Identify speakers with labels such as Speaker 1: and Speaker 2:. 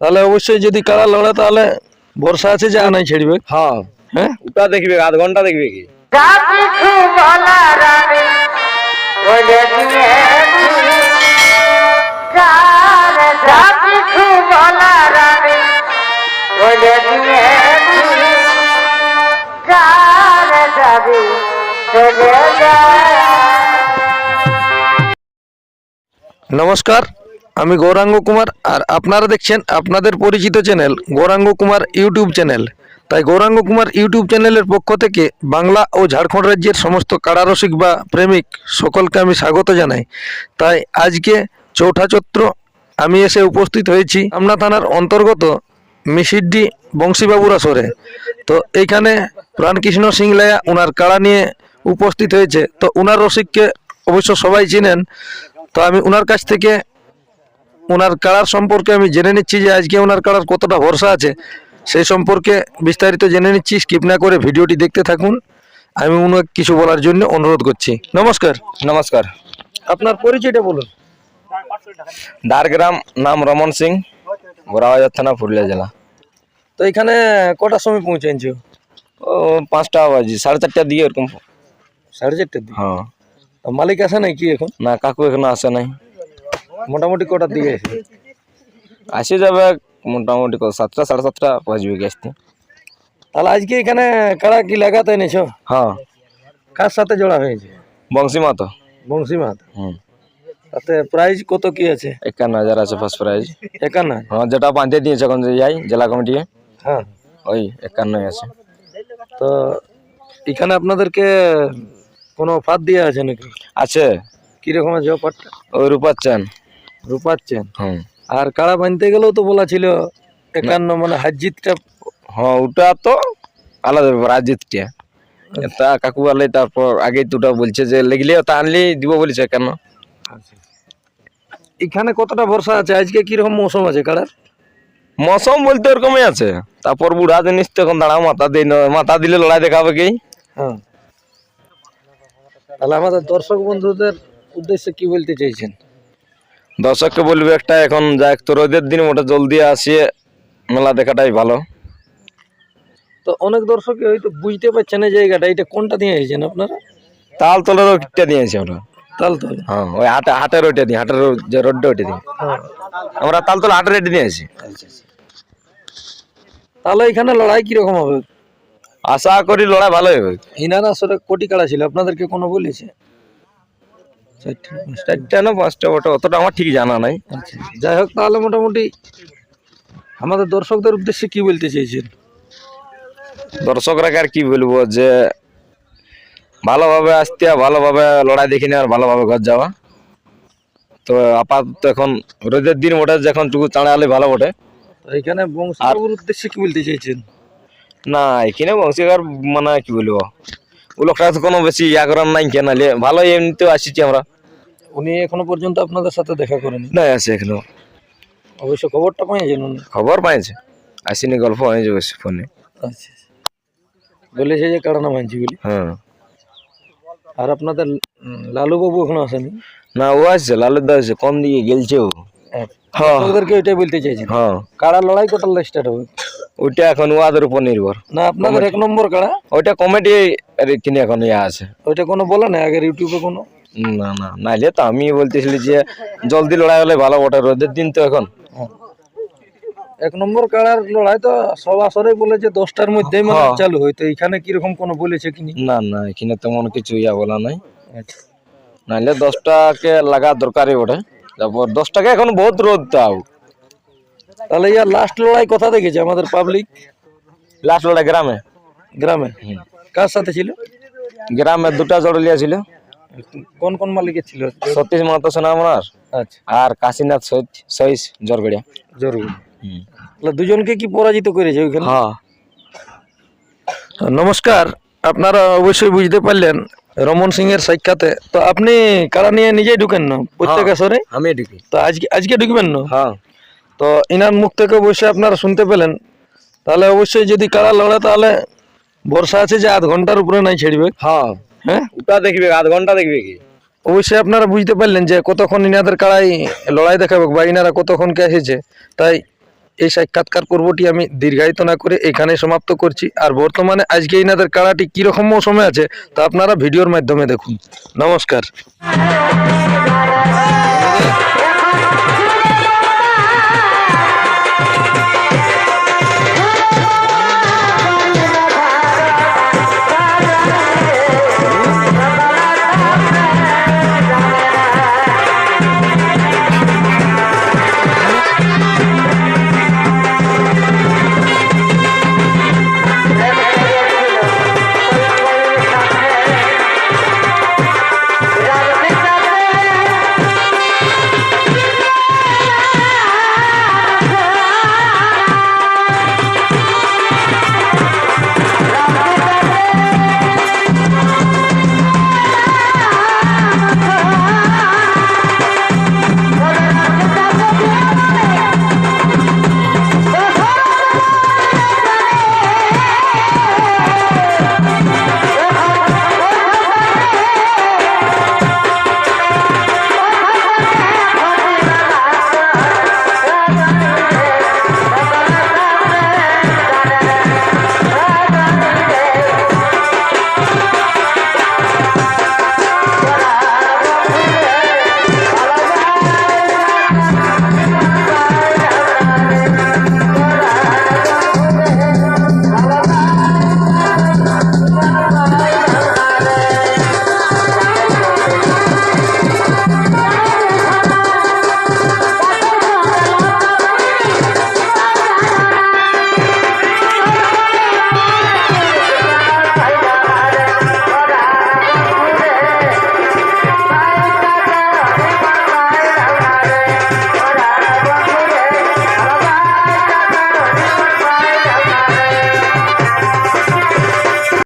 Speaker 1: তাহলে অবশ্যই যদি কারা লড়ে তাহলে বর্ষা আছে যা নাই ছেড়বে।
Speaker 2: হ্যাঁ।
Speaker 1: হ্যাঁ?
Speaker 2: ওটা দেখবে আধ ঘণ্টা দেখবে কি?
Speaker 1: নমস্কার। আমি গৌরাঙ্গ কুমার আর আপনারা দেখছেন আপনাদের পরিচিত channel Gauranga Kumar YouTube channel. তাই গৌরাঙ্গ কুমার ইউটিউব চ্যানেলের পক্ষ থেকে বাংলা ও ঝাড়খণ্ড রাজ্যের সমস্ত কারারসিক বা প্রেমিক সকলকে আমি স্বাগত জানাই। তাই আজকে চৌঠা চৈত্র আমি এসে উপস্থিত হয়েছি আমনা থানার অন্তর্গত মিসিড্ডি বংশীবাবুর আসরে। তো এইখানে প্রাণকৃষ্ণ সিংলায়া ওনার কাড়া নিয়ে উপস্থিত হয়েছে। তো ওনার রসিককে অবশ্য সবাই চিনেন। তো আমি ওনার কাছ থেকে ওনার কাড়ার সম্পর্কে আমি জেনে নিচ্ছি যে আজকে ওনার কাড়ার কতটা ভরসা আছে সেই সম্পর্কে বিস্তারিত জেনে নিচ্ছি। স্কিপ না করে ভিডিওটি দেখতে থাকুন। আমি ওনাকে কিছু বলার জন্য অনুরোধ করছি। নমস্কার।
Speaker 2: নমস্কার।
Speaker 1: আপনার পরিচয়টা বলুন।
Speaker 2: দারগ্রাম নাম রমন সিং গোরাবাজার থানা পুরুলিয়া জেলা।
Speaker 1: তো এখানে কটার সময় পৌঁছাইছো
Speaker 2: ও পাঁচটা বাজি সাড়ে চারটার দিকে এরকম
Speaker 1: সাড়ে চারটার দিকে?
Speaker 2: হ্যাঁ।
Speaker 1: তো মালিক আসে নাই কি এখন?
Speaker 2: না কাকু এখনও আসে নাই।
Speaker 1: মোটামুটি কটার দিকে
Speaker 2: আসে যাবে মোটামুটি সাতটা সাড়ে সাতটা বাজবে কি আসতে
Speaker 1: তাহলে আজকে এখানে কাড়া কি লাগাতে এনেছো?
Speaker 2: হ্যাঁ।
Speaker 1: কার সাথে জোড়া হয়েছে?
Speaker 2: বংশী মাতো।
Speaker 1: বংশী মাত।
Speaker 2: হুম।
Speaker 1: তাতে প্রাইজ কত কি আছে?
Speaker 2: একান্ন হাজার আছে ফার্স্ট প্রাইজ
Speaker 1: একান্ন?
Speaker 2: হ্যাঁ যেটা বাঁধে দিয়েছে এখন যাই জেলা কমিটি
Speaker 1: হ্যাঁ।
Speaker 2: ওই একান্নই আছে।
Speaker 1: তো এখানে আপনাদেরকে কোনো অফার দিয়ে আছে নাকি?
Speaker 2: আছে।
Speaker 1: কীরকম আছে অফারটা?
Speaker 2: ওই রূপার চান।
Speaker 1: রূপাচ্ছেন
Speaker 2: হুম।
Speaker 1: আর কাড়া বানতে গেলেও তো বলা ছিল একান্ন মানে হাজিতটা
Speaker 2: হ্যাঁ ওটা তো আলাদা ব্যাপার আজিতটা তা কাকু বলে তারপর আগে দুটা বলছে যে লেগলে তা আনলে দিব বলেছে কেন
Speaker 1: এখানে কতটা ভরসা আছে? আজকে কীরকম মৌসুম আছে কাড়ার?
Speaker 2: মৌসুম বলতে ওরকমই আছে। তারপর বুড়া জিনিস তো এখন দাঁড়াও মাথা দিই না মাথা দিলে লড়াই দেখাবে কি?
Speaker 1: হ্যাঁ। তাহলে আমাদের দর্শক বন্ধুদের উদ্দেশ্যে কি বলতে চাইছেন?
Speaker 2: দর্শককে বলবে একটা এখন যা একটু রোদের দিন ওটা জলদি আসিয়ে মেলা দেখাটাই ভালো।
Speaker 1: তো অনেক দর্শক হয়তো বুঝতে পারছেন না জায়গাটা এটা কোনটা দিয়ে এসেছেন আপনারা?
Speaker 2: তাল তলের ওইটা দিয়েছি আমরা
Speaker 1: তালতল?
Speaker 2: হ্যাঁ ওই হাটে হাটের ওইটা দিই হাটের যে রোডটা ওইটা দিই
Speaker 1: হ্যাঁ।
Speaker 2: আমরা তাল তলে হাটের রেটে দিয়েছি
Speaker 1: তাহলে এখানে লড়াই কীরকম হবে?
Speaker 2: আশা করি লড়াই ভালো হবে।
Speaker 1: ইনারা আসলে কোটি কাড়া ছিল আপনাদেরকে কোনো বলেছে? চারটে, পাঁচটা।
Speaker 2: চারটা না পাঁচটা ওটা অতটা আমার ঠিক জানা নাই।
Speaker 1: আচ্ছা যাই হোক তাহলে মোটামুটি আমাদের দর্শকদের উদ্দেশ্যে কি বলতে চাইছেন?
Speaker 2: দর্শকরা আর কি বলব যে ভালোভাবে আসতে ভালোভাবে লড়াই দেখে নেওয়ার ভালোভাবে ঘর যাওয়া। তো আপাতত এখন রোদের দিন ওঠে যখন টুকু চাঁড়ালে ভালো ওঠে
Speaker 1: তো এখানে বংশবাবুর উদ্দেশ্যে কি বলতে চাইছেন?
Speaker 2: না এখানে বংশীকার মানে কি বলব? ও লোকটা তো কোনো বেশি ইয়া করার নাই কেনালে নাহলে ভালো এমনিতেও আসিছি আমরা।
Speaker 1: উনি এখনও পর্যন্ত আপনাদের সাথে দেখা করেনি?
Speaker 2: নাই আছে এখনও।
Speaker 1: অবশ্য খবরটা পাইছেন উনি?
Speaker 2: খবর পাইছে। আসিনি গল্প হয়েছে বসে ফোনে।
Speaker 1: আচ্ছা বলেছে যে কারণ মানছি বলি।
Speaker 2: হ্যাঁ।
Speaker 1: আর আপনাদের লালুবাবু এখনও আসেনি?
Speaker 2: না ও আসছে লালু দা আসছে কম দিকে গেলছে ও? হ্যাঁ।
Speaker 1: ওদেরকে ওইটাই বলতে চাইছেন
Speaker 2: হ্যাঁ।
Speaker 1: কাড়া লড়াই কটার স্টার্ট হবে
Speaker 2: ওইটা এখন ওয়াদের উপর নির্ভর।
Speaker 1: না আপনাদের এক নম্বর কাড়া
Speaker 2: ওইটা কমেডি কিনে এখন ইয়া আছে।
Speaker 1: ওইটা কোনো বলে না আগের ইউটিউবে কোনো?
Speaker 2: না না নাইলে তো আমি বলতেছিলি যে জলদি লড়াই হলে ভালো ওটা রোদের দিন তো এখন।
Speaker 1: হ্যাঁ। এক নম্বর কাড়ার লড়াই তো সব আসরে বলে যে দশটার মধ্যেই মানে
Speaker 2: হ্যাঁ।
Speaker 1: চালু হয় তো এখানে কীরকম কোনো বলেছে কি না?
Speaker 2: না এখানে তেমন কিছু ইয়া বলা নাই।
Speaker 1: আচ্ছা।
Speaker 2: নাইলে দশটাকে লাগা দরকারই ওটা তারপর দশটাকে এখন বহুত রোদ তাও।
Speaker 1: তাহলে ইয়ার লাস্ট লড়াই কথা দেখেছে আমাদের পাবলিক
Speaker 2: লাস্ট লড়াই গ্রামে।
Speaker 1: গ্রামে? কার সাথে ছিল?
Speaker 2: গ্রামে দুটা জড়লিয়া ছিল।
Speaker 1: কোন কোন মালিকের ছিল?
Speaker 2: সতীশ মাহাতো সোনা আমার
Speaker 1: আচ্ছা।
Speaker 2: আর কাশীনাথ সৈত সহিস জরগড়িয়া।
Speaker 1: জরুরি তাহলে দুজনকে কি পরাজিত করেছে ওইখানে?
Speaker 2: হ্যাঁ।
Speaker 1: নমস্কার আপনারা অবশ্যই বুঝতে পারলেন রমন সিং এর সাক্ষাতে। তো আপনি কারা নিয়ে নিজেই ঢুকেন না? প্রত্যেক আসরে?
Speaker 2: আমি ঢুকি।
Speaker 1: তো আজকে আজকে ঢুকবেন না?
Speaker 2: হ্যাঁ।
Speaker 1: তো ইনার মুখ থেকে অবশ্যই আপনারা শুনতে পেলেন। তাহলে অবশ্যই যদি কারা লড়ে তাহলে বর্ষা আছে যে আধ ঘণ্টার উপরে নাই ছেড়বে।
Speaker 2: হ্যাঁ।
Speaker 1: হ্যাঁ?
Speaker 2: ওটা দেখবে? আধ ঘণ্টা দেখবে কি?
Speaker 1: অবশ্যই আপনারা বুঝতে পারলেন যে কতক্ষণ ইনাদের কাড়াই লড়াই দেখাবে বা ইনারা কতক্ষণকে এসেছে। তাই এই সাক্ষাৎকার পর্বটি আমি দীর্ঘায়িত না করে এখানে সমাপ্ত করছি। আর বর্তমানে আজকে ইনাদের কাড়াটি কীরকম মৌসুমে আছে তা আপনারা ভিডিওর মাধ্যমে দেখুন। নমস্কার।